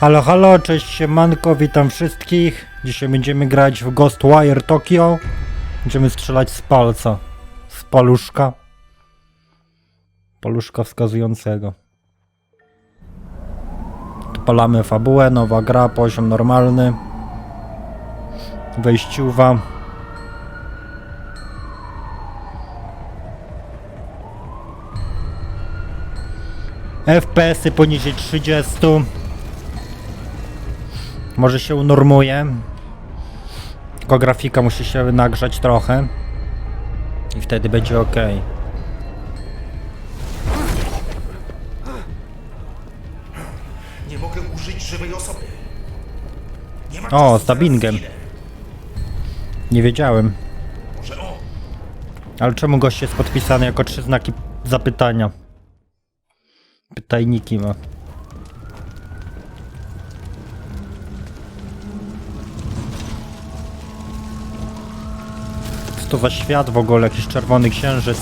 Halo, halo, cześć siemanko, witam wszystkich. Dzisiaj będziemy grać w Ghostwire Tokyo. Będziemy strzelać z palca. Z paluszka. Paluszka wskazującego. Odpalamy fabułę, nowa gra, poziom normalny. Wejściuwa. FPS-y poniżej 30. Może się unormuje. Tylko grafika musi się nagrzać trochę. I wtedy będzie ok. Nie mogę użyć żywej osoby. Nie ma O, z dubbingiem. Nie wiedziałem. Może o, Ale czemu gość jest podpisany jako trzy znaki zapytania? Pytajniki ma. To za świat w ogóle? Jakiś czerwony księżyc.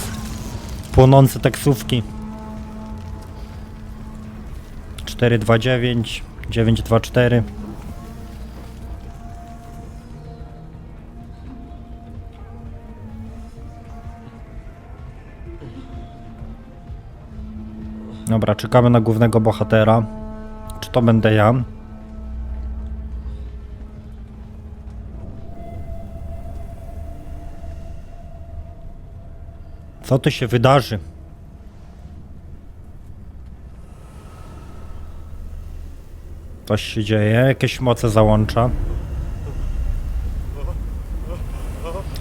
Płonące taksówki. 429, 924. Dobra, czekamy na głównego bohatera. Czy to będę ja? Co tu się wydarzy? Coś się dzieje, jakieś moce załącza.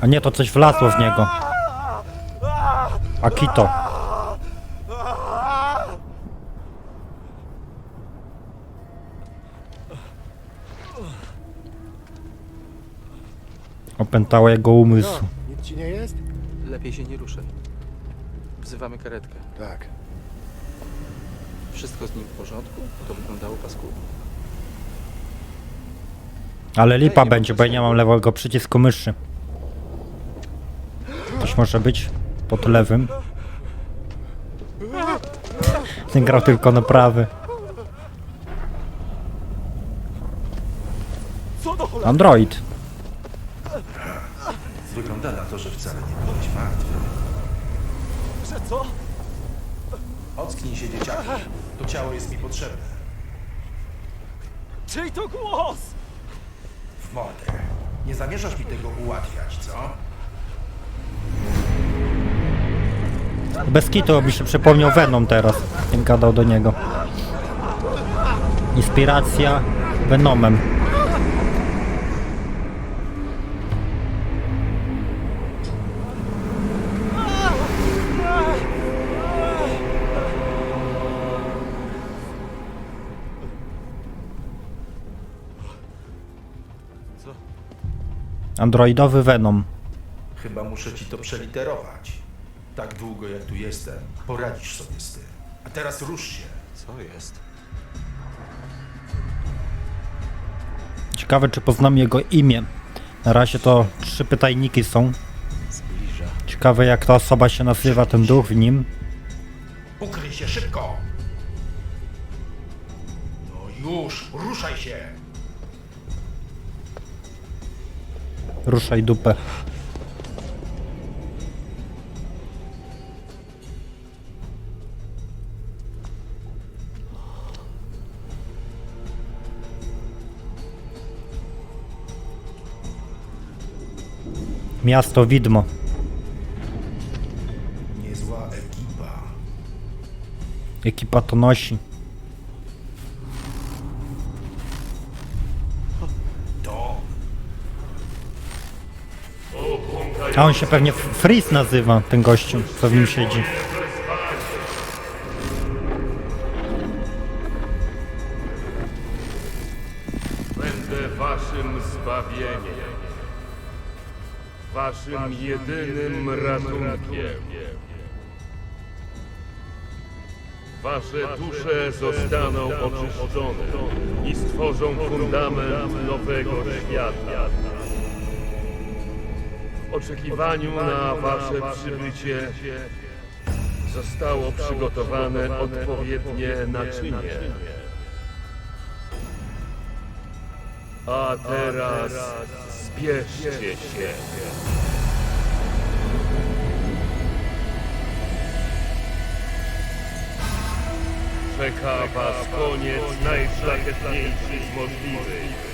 A nie, to coś wlazło w niego. Akito. Opętało jego umysł. Nic ci nie jest? Lepiej się nie ruszaj. Wzywamy karetkę. Tak. Wszystko z nim w porządku? To wyglądało paskudnie. Ale lipa Ej, nie będzie, bo ja nie mam lewego przycisku myszy. Ktoś może być pod lewym. Ten grał tylko na prawy. Android. wygląda na to, że wcale nie byłeś martwy. Co? Ocknij się, dzieciaki. To ciało jest mi potrzebne. Czyj to głos? W mordę. Nie zamierzasz mi tego ułatwiać, co? Bez kitu mi się przypomniał Venom teraz. Jak gadał do niego. Inspiracja Venomem. Androidowy Venom. Chyba muszę ci to przeliterować. Tak długo jak tu jestem, poradzisz sobie z tym. A teraz rusz się. Co jest? Ciekawe czy poznam jego imię. Na razie to trzy pytajniki są. Zbliża. Ciekawe jak ta osoba się nazywa, ten duch w nim. Ukryj się szybko! No już, ruszaj się! Ruszaj dupę. Miasto widmo. Niezła ekipa. Ekipa to nosi. A on się pewnie Freeze nazywa, ten gościu, co w nim siedzi. Będę waszym zbawieniem, waszym jedynym ratunkiem. Wasze dusze zostaną oczyszczone i stworzą fundament nowego świata. Oczekiwaniu na wasze przybycie zostało przygotowane odpowiednie naczynie. A teraz zbierzcie się. Czeka was koniec najszlachetniejszy z możliwych.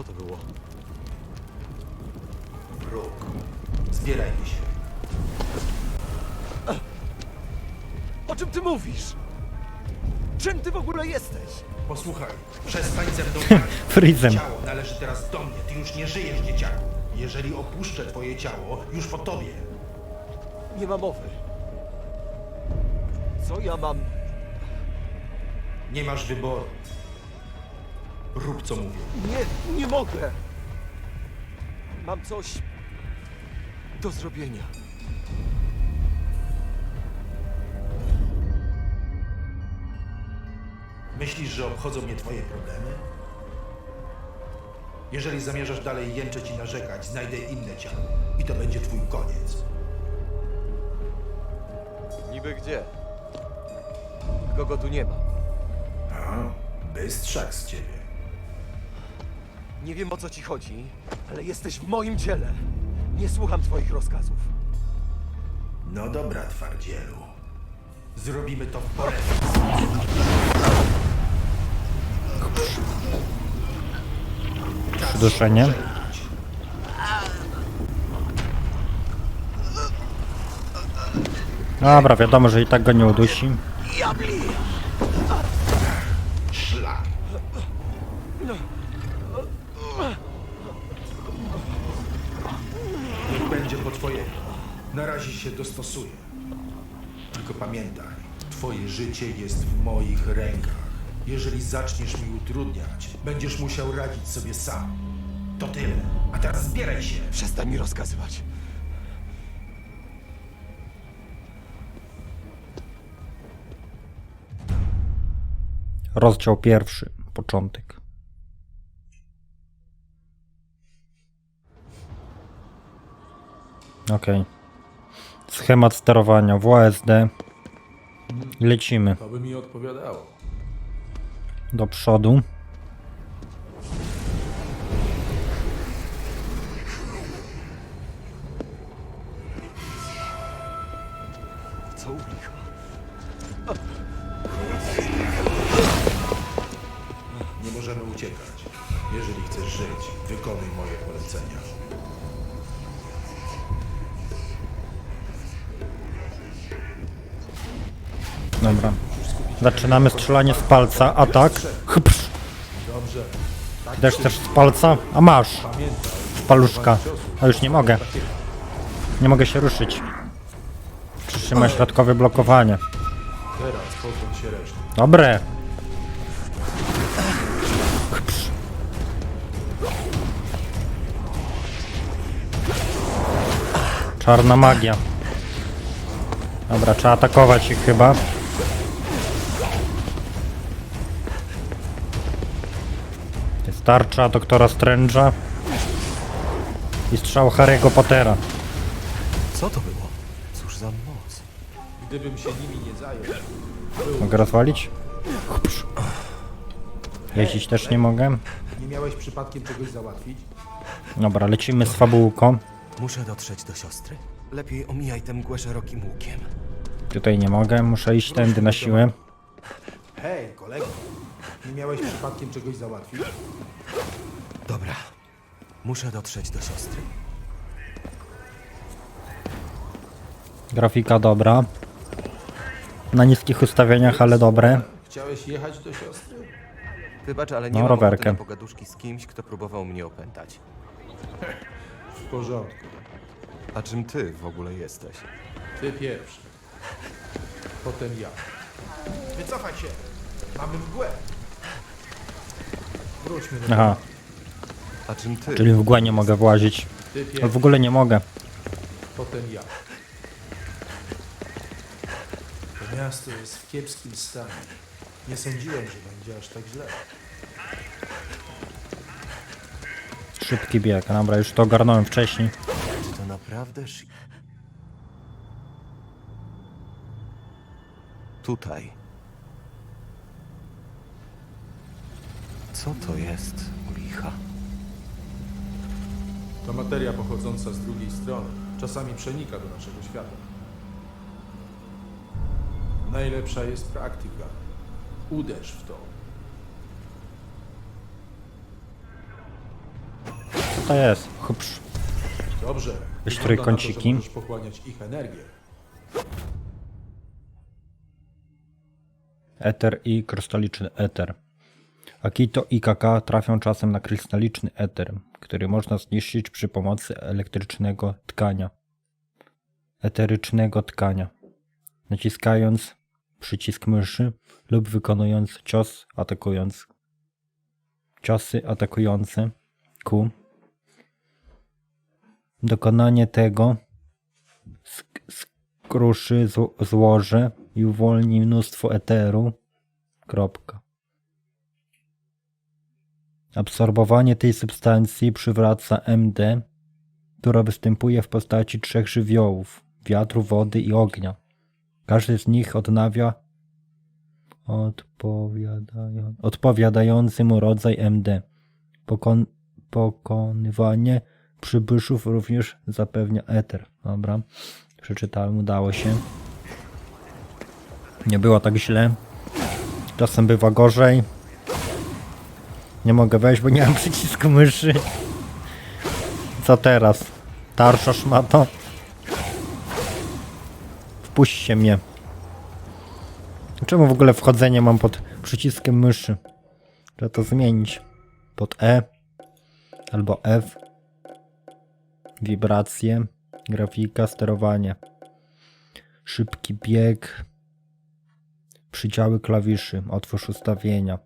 Co to było? Róg. Zbierajmy się. O czym ty mówisz? Czym ty w ogóle jesteś? Posłuchaj, przestań ze mną. Freezem. Ciało należy teraz do mnie. Ty już nie żyjesz, dzieciaku. Jeżeli opuszczę twoje ciało, już po tobie. Nie ma mowy. Co ja mam? Nie masz wyboru. Rób co mówię. Nie, nie mogę. Mam coś do zrobienia. Myślisz, że obchodzą mnie twoje problemy? Jeżeli zamierzasz dalej jęczeć i narzekać, znajdę inne ciało. I to będzie twój koniec. Niby gdzie? Kogo tu nie ma? A, bystrzak z ciebie. Nie wiem o co ci chodzi, ale jesteś w moim ciele. Nie słucham twoich rozkazów. No dobra, twardzielu. Zrobimy to w porę. Duszenie. Dobra, wiadomo, że i tak go nie udusi. Szlak. Będzie po twojemu. Na razie się dostosuję. Tylko pamiętaj, twoje życie jest w moich rękach. Jeżeli zaczniesz mi utrudniać, będziesz musiał radzić sobie sam. To tyle. A teraz zbieraj się. Przestań mi rozkazywać. Rozdział pierwszy, początek. Okej. Schemat sterowania WASD. Lecimy To by mi odpowiadało. do przodu. Co u licha? Nie możemy uciekać. Jeżeli chcesz żyć, wykonuj moje polecenia. Dobra. Zaczynamy strzelanie z palca. Atak. Dobrze. Też chcesz z palca? A masz. Z paluszka. A już nie mogę. Nie mogę się ruszyć. Przytrzymaj środkowe blokowanie. Dobre. Czarna magia. Dobra, trzeba atakować ich chyba. Jest tarcza doktora Strange'a. I strzał Harry'ego Pottera. Co to było? Cóż za moc. Gdybym się nimi nie zajął, Mogę rozwalić? Jeździć też nie mogę. Nie miałeś przypadkiem czegoś załatwić? Dobra, lecimy z fabułką. Muszę dotrzeć do siostry. Lepiej omijaj tę mgłę szerokim łukiem. Tutaj nie mogę, muszę iść tędy na siłę. Hej, kolego. Nie miałeś przypadkiem czegoś załatwić? Dobra. Muszę dotrzeć do siostry. Grafika dobra. Na niskich ustawieniach, ale dobre. chciałeś jechać do siostry? Wybacz, ale No, nie mam rowerkę. ochoty na pogaduszki z kimś, kto próbował mnie opętać. W porządku. A czym ty w ogóle jesteś? Ty pierwszy. Potem ja. Wycofaj się. Mamy mgłę. Wróćmy do Aha, A czym ty? czyli w mgłę nie mogę włazić. Ty Ale w ogóle nie mogę. potem ja. To miasto jest w kiepskim stanie. Nie sądziłem, że będzie aż tak źle. Szybki bieg. Dobra, już to ogarnąłem wcześniej. Czy to naprawdę Shi... Tutaj. Co to jest, licha? To materia pochodząca z drugiej strony. Czasami przenika do naszego świata. Najlepsza jest praktyka. Uderz w to. Co to jest? Hupsz. Dobrze. Wygląda trójkąciki. Możesz pochłaniać ich energię. Eter i krystaliczny eter. Akito i KK trafią czasem na krystaliczny eter, który można zniszczyć przy pomocy elektrycznego tkania. Eterycznego tkania. Naciskając przycisk myszy lub wykonując cios atakując. Ciosy atakujące Q. Dokonanie tego sk- skruszy zło- złoże i uwolni mnóstwo eteru. Kropka. Absorbowanie tej substancji przywraca MD, która występuje w postaci trzech żywiołów: wiatru, wody i ognia. Każdy z nich odnawia odpowiadają, odpowiadający mu rodzaj MD. Pokon, pokonywanie przybyszów również zapewnia eter. Dobra, przeczytałem, udało się. Nie było tak źle. Czasem bywa gorzej. Nie mogę wejść, bo nie mam przycisku myszy. Co teraz? Tarsza szmato? Wpuśćcie mnie. Czemu w ogóle wchodzenie mam pod przyciskiem myszy? Trzeba to zmienić. Pod E. Albo F. Wibracje. Grafika, sterowanie. Szybki bieg. Przydziały klawiszy. Otwórz ustawienia.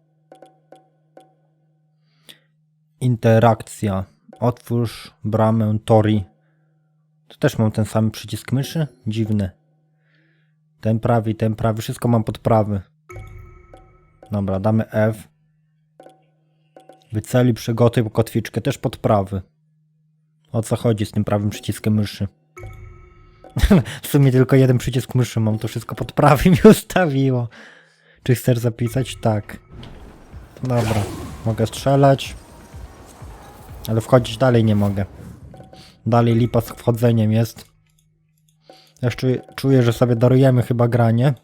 Interakcja. Otwórz bramę Tori. Tu też mam ten sam przycisk myszy? Dziwne. Ten prawy, ten prawy. Wszystko mam pod prawy. Dobra, damy F. Wyceli przygotuj kotwiczkę. Też pod prawy. O co chodzi z tym prawym przyciskiem myszy? w sumie tylko jeden przycisk myszy mam. To wszystko pod prawy mi ustawiło. Czy chcesz zapisać? Tak. Dobra. Mogę strzelać. Ale wchodzić dalej nie mogę. Dalej lipa z wchodzeniem jest. Jeszcze czuję, że sobie darujemy chyba granie.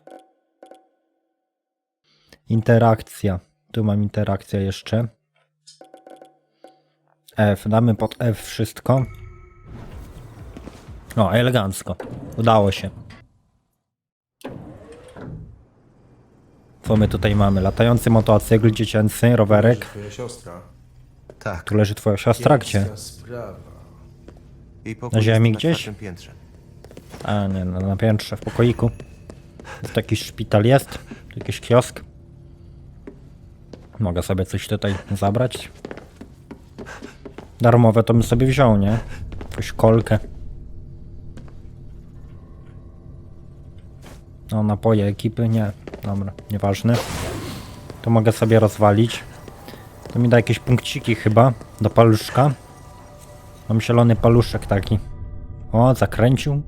Interakcja. Tu mam interakcję jeszcze. F. Damy pod F wszystko. O, elegancko. Udało się. Co my tutaj mamy? Latający motocykl dziecięcy, rowerek. Twoja siostra. Tak. Tu leży twoja siostra, gdzie? Kiepska sprawa. I pokój Na ziemi jest gdzieś? czwartym piętrze. A nie, no, na piętrze, w pokoiku. To jakiś szpital jest? Tu jakiś kiosk? Mogę sobie coś tutaj zabrać? Darmowe to bym sobie wziął, nie? Jakąś kolkę. No, napoje ekipy? Nie. Dobra, nieważne. To mogę sobie rozwalić. To mi da jakieś punkciki chyba do paluszka. Mam zielony paluszek taki. O, zakręcił.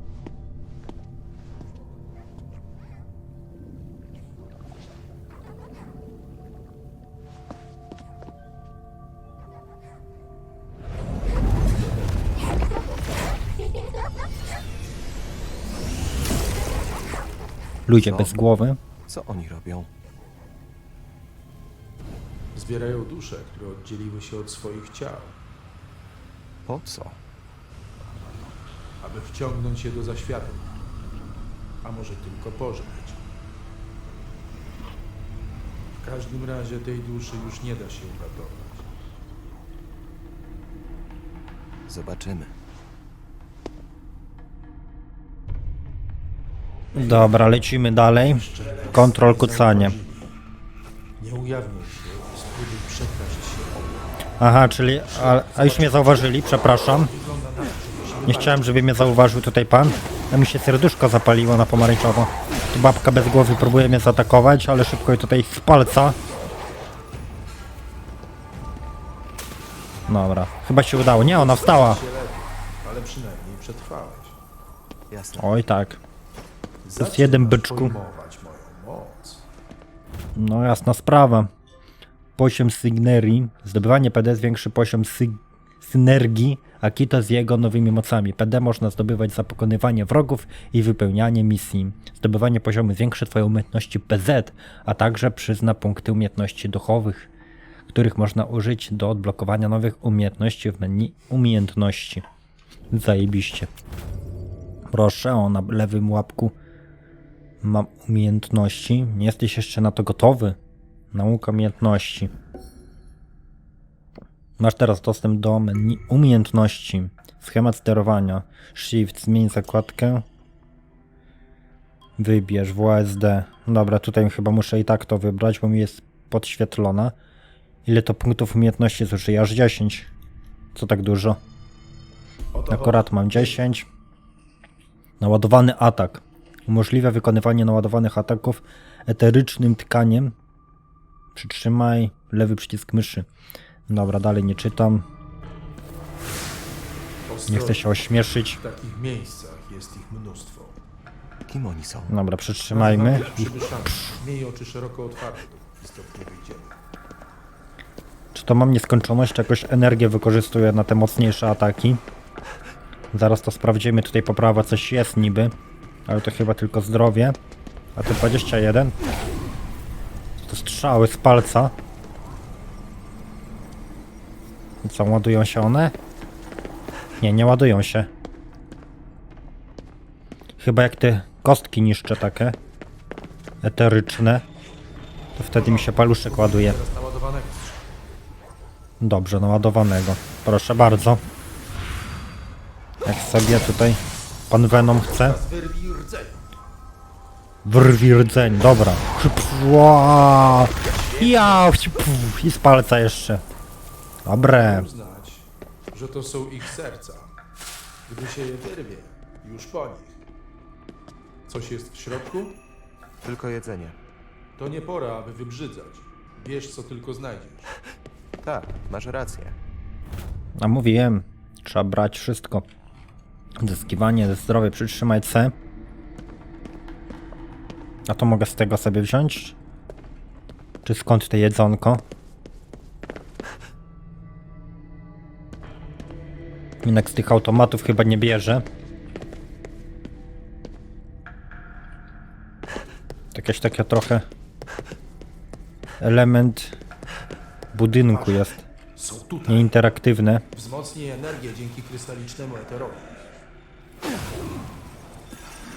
Ludzie Co? bez głowy. Co oni robią? Zbierają dusze, które oddzieliły się od swoich ciał, Po co? aby wciągnąć je do zaświatu. A może tylko pożreć. W każdym razie tej duszy już nie da się uratować. Zobaczymy. Dobra, lecimy dalej. Kontrol kucanie. Nie ujawniaj się się. Aha, czyli... A, a już mnie zauważyli, przepraszam. Nie chciałem, żeby mnie zauważył tutaj pan. A mi się serduszko zapaliło na pomarańczowo. Tu babka bez głowy próbuje mnie zaatakować, ale szybko jej tutaj z palca. Dobra, chyba się udało. Nie, ona wstała. Ale przynajmniej przetrwałeś. Jasne. Oj tak. Zaczynasz jeden byczku. pojmować moją moc. No jasna sprawa. Poziom synergii. Zdobywanie PD zwiększy poziom sy synergii Akito z jego nowymi mocami. PD można zdobywać za pokonywanie wrogów i wypełnianie misji. Zdobywanie poziomu zwiększy twoje umiejętności PZ, a także przyzna punkty umiejętności duchowych, których można użyć do odblokowania nowych umiejętności w menu umiejętności. Zajebiście. Proszę, o na lewym łapku mam umiejętności. Nie jesteś jeszcze na to gotowy. Nauka umiejętności. Masz teraz dostęp do menu umiejętności. Schemat sterowania. Shift, zmień zakładkę. Wybierz WASD. Dobra, tutaj chyba muszę i tak to wybrać, bo mi jest podświetlona. Ile to punktów umiejętności zużyję? Aż 10. Co tak dużo? Akurat mam 10. Naładowany atak. Umożliwia wykonywanie naładowanych ataków eterycznym tkaniem. Przytrzymaj lewy przycisk myszy. Dobra, dalej nie czytam. Nie chcę się ośmieszyć. W takich miejscach jest ich mnóstwo. Kim oni są? Dobra, przytrzymajmy. Miej oczy szeroko otwarte, dopóki stąd nie wyjdziemy. Czy to mam nieskończoność? Czy jakoś energię wykorzystuję na te mocniejsze ataki? Zaraz to sprawdzimy. Tutaj poprawa coś jest niby. Ale to chyba tylko zdrowie. A to 21. To strzały z palca. I co, ładują się one? Nie, nie ładują się. Chyba jak te kostki niszczę takie. Eteryczne. To wtedy mi się paluszek ładuje. Dobrze, naładowanego. Proszę bardzo. Jak sobie tutaj pan Venom chce. Wrwi rdzeń, dobra. Ła! Ja! I z palca jeszcze. Dobre. Uznać, że to są ich serca. Gdy się je wyrwie, już po nich. Coś jest w środku? Tylko jedzenie. To nie pora, aby wybrzydzać. Wiesz, co tylko znajdziesz. Tak, masz rację. A mówiłem, trzeba brać wszystko. Zyskiwanie, zdrowie, przytrzymaj C. A to mogę z tego sobie wziąć? Czy skąd te jedzonko? Jednak z tych automatów chyba nie bierze. Jakieś takie trochę element budynku jest Są tutaj. nieinteraktywne. Wzmocnij energię dzięki krystalicznemu eterowi.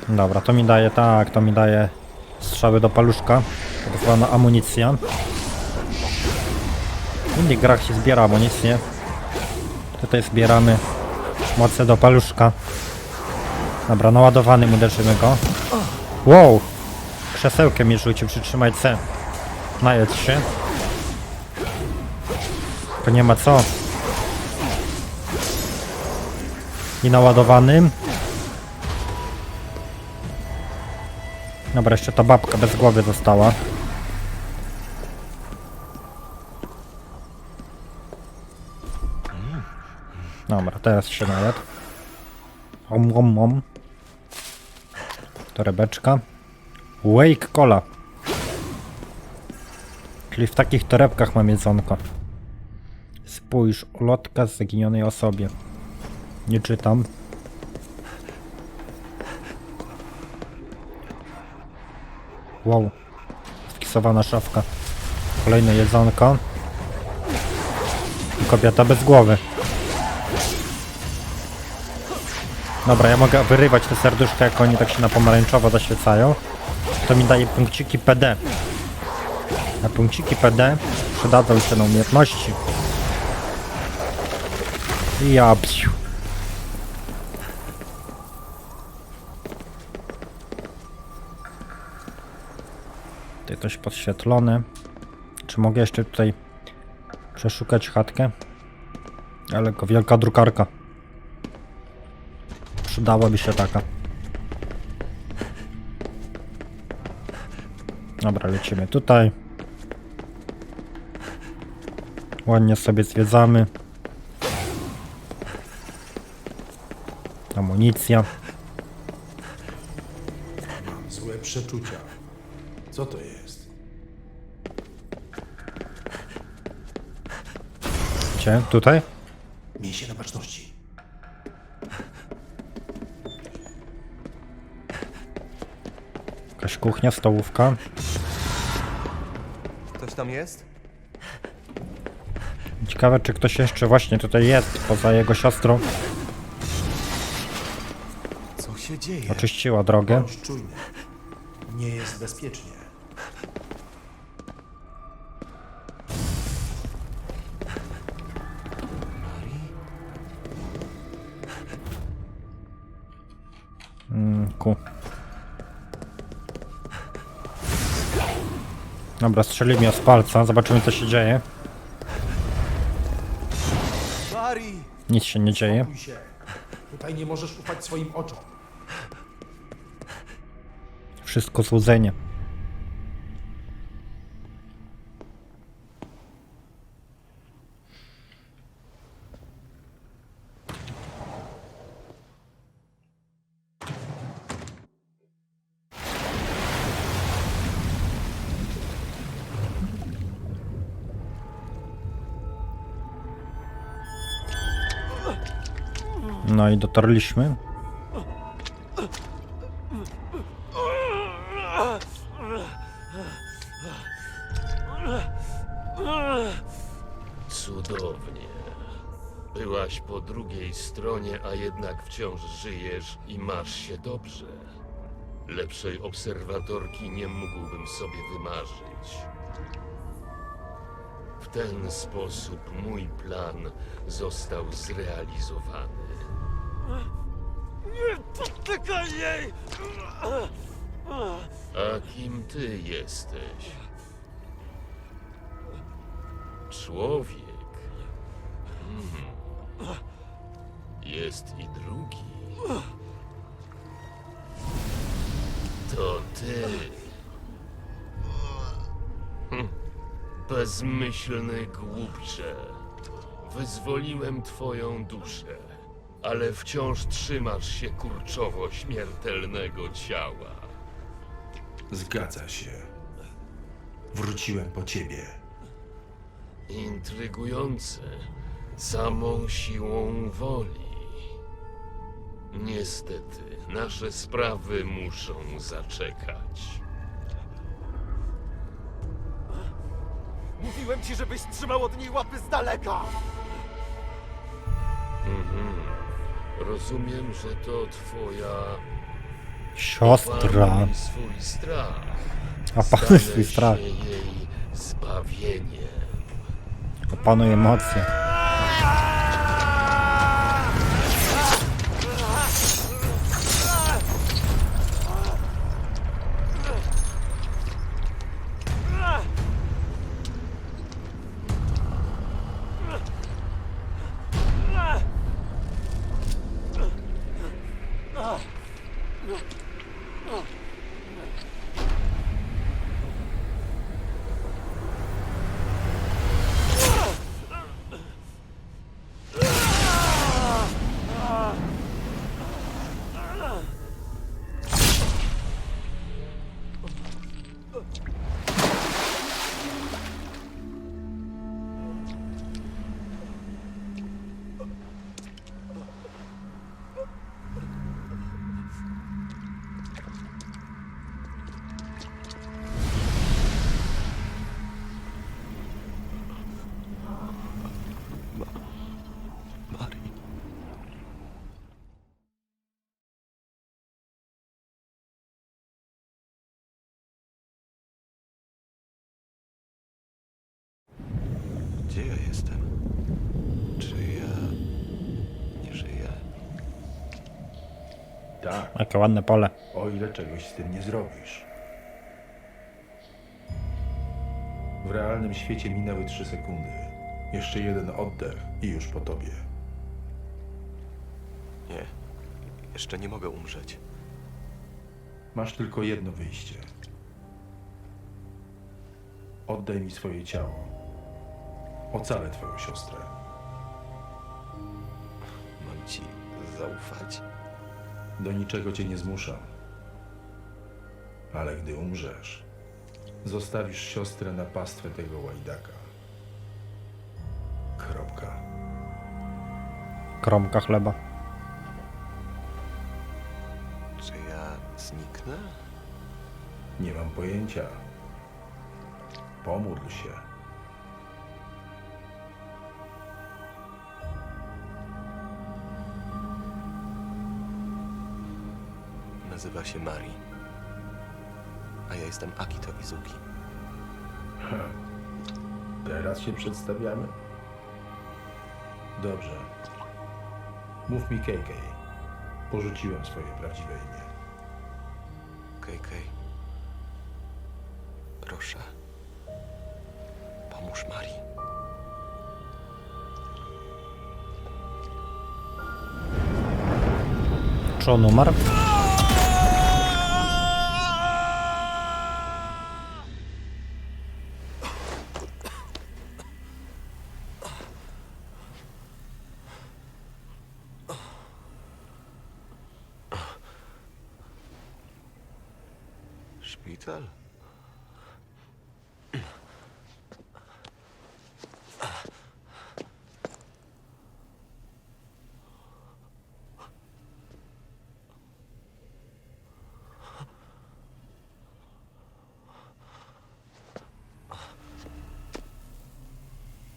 Dobra, to mi daje, tak, to mi daje strzały do paluszka. To zwana amunicja. W innych grach się zbiera amunicję. Tutaj zbieramy moce do paluszka. Dobra, naładowany uderzymy go. Wow! Krzesełkiem mi rzucił, przytrzymaj C. Najedz się. To nie ma co. I naładowanym. Dobra, jeszcze ta babka bez głowy została. Dobra, teraz się najadł. Om, om, om. Torebeczka. Wake Cola. Czyli w takich torebkach mam jedzonko. Spójrz, ulotka z zaginionej osobie. Nie czytam. Wow. Wkisowana szafka. Kolejne jedzonko. I kobieta bez głowy. Dobra, ja mogę wyrywać te serduszka, jak oni tak się na pomarańczowo zaświecają. To mi daje punkciki PD. A punkciki PD przydadzą się na umiejętności. Ja psiu. Coś podświetlone. Czy mogę jeszcze tutaj przeszukać chatkę? Ale wielka drukarka. Przydałaby się taka. Dobra, lecimy tutaj. Ładnie sobie zwiedzamy. Amunicja. Mam złe przeczucia. Co to jest? Gdzie? Tutaj? Miej się na baczności. Jakaś kuchnia, stołówka. Ktoś tam jest? Ciekawe, czy ktoś jeszcze właśnie tutaj jest, poza jego siostrą. Co się dzieje? Oczyściła drogę. Bądź czujny. Nie jest bezpiecznie. Dobra, strzeli mnie z palca. Zobaczymy, co się dzieje. Nic się nie dzieje. Się. Tutaj nie możesz ufać swoim oczom. Wszystko złudzenie. No i dotarliśmy. Cudownie. Byłaś po drugiej stronie, a jednak wciąż żyjesz i masz się dobrze. Lepszej obserwatorki nie mógłbym sobie wymarzyć. W ten sposób mój plan został zrealizowany. Dotykaj jej! A kim ty jesteś? Człowiek. Hmm. Jest i drugi. To ty. Hm. Bezmyślny głupcze. Wyzwoliłem twoją duszę, ale wciąż trzymasz się kurczowo śmiertelnego ciała. Zgadza się. Wróciłem po ciebie. Intrygujące. Samą siłą woli. Niestety, nasze sprawy muszą zaczekać. Mówiłem ci, żebyś trzymał od niej łapy z daleka! Rozumiem, że to twoja. Siostra. Opanuj swój strach. Opanuj Stanę swój strach. się jej zbawieniem. Opanuj emocje. Tak, Jakie ładne pole. o ile czegoś z tym nie zrobisz. W realnym świecie minęły trzy sekundy. Jeszcze jeden oddech i już po tobie. Nie. Jeszcze nie mogę umrzeć. Masz tylko jedno wyjście. Oddaj mi swoje ciało. Ocalę twoją siostrę. Mam ci zaufać. Do niczego cię nie zmuszam. Ale gdy umrzesz, zostawisz siostrę na pastwę tego łajdaka. Kropka. Kromka chleba. Czy ja zniknę? Nie mam pojęcia. Pomódl się. Nazywa się Mari. A ja jestem Akito Izuki. Teraz się przedstawiamy? Dobrze. Mów mi KK. Porzuciłem swoje prawdziwe imię. KK. Proszę. Pomóż Mari. Czy on umarł? Szpital?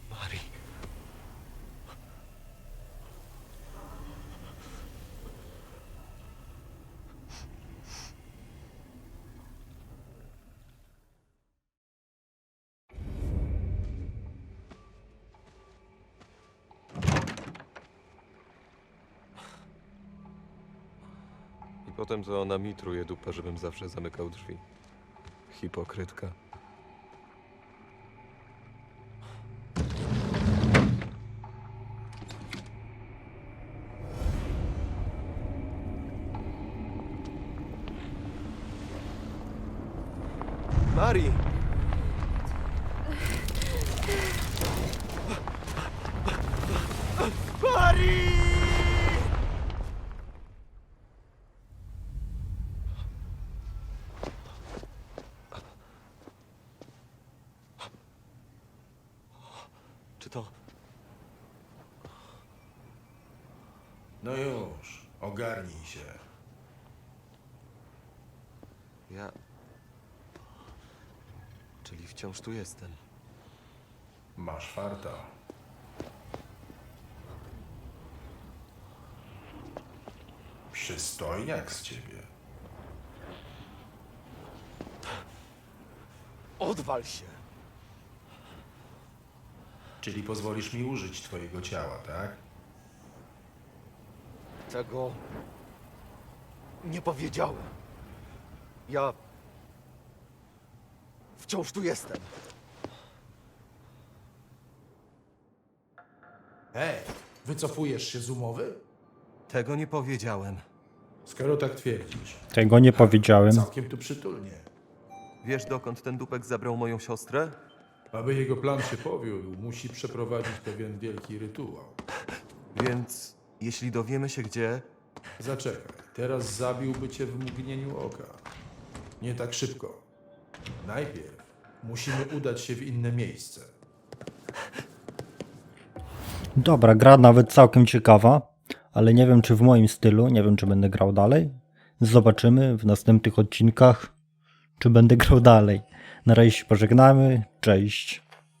Mari. I potem to ona mi truje dupę, żebym zawsze zamykał drzwi. Hipokrytka. Mari! Mari! Czy to... No już, ogarnij się. Ja... Czyli wciąż tu jestem. Masz farta. Przystojniak z ciebie. Odwal się! Czyli pozwolisz mi użyć twojego ciała, tak? Tego... Nie powiedziałem. Ja... Wciąż tu jestem. Hej, wycofujesz się z umowy? Tego nie powiedziałem. Skoro tak twierdzisz, Tego nie powiedziałem. całkiem tu przytulnie. Wiesz, dokąd ten dupek zabrał moją siostrę? Aby jego plan się powiódł, musi przeprowadzić pewien wielki rytuał. Więc jeśli dowiemy się gdzie, Zaczekaj, teraz zabiłby cię w mgnieniu oka. Nie tak szybko. Najpierw musimy udać się w inne miejsce. Dobra, gra nawet całkiem ciekawa, ale nie wiem czy w moim stylu, nie wiem czy będę grał dalej. Zobaczymy w następnych odcinkach, czy będę grał dalej. Na razie się pożegnamy, cześć.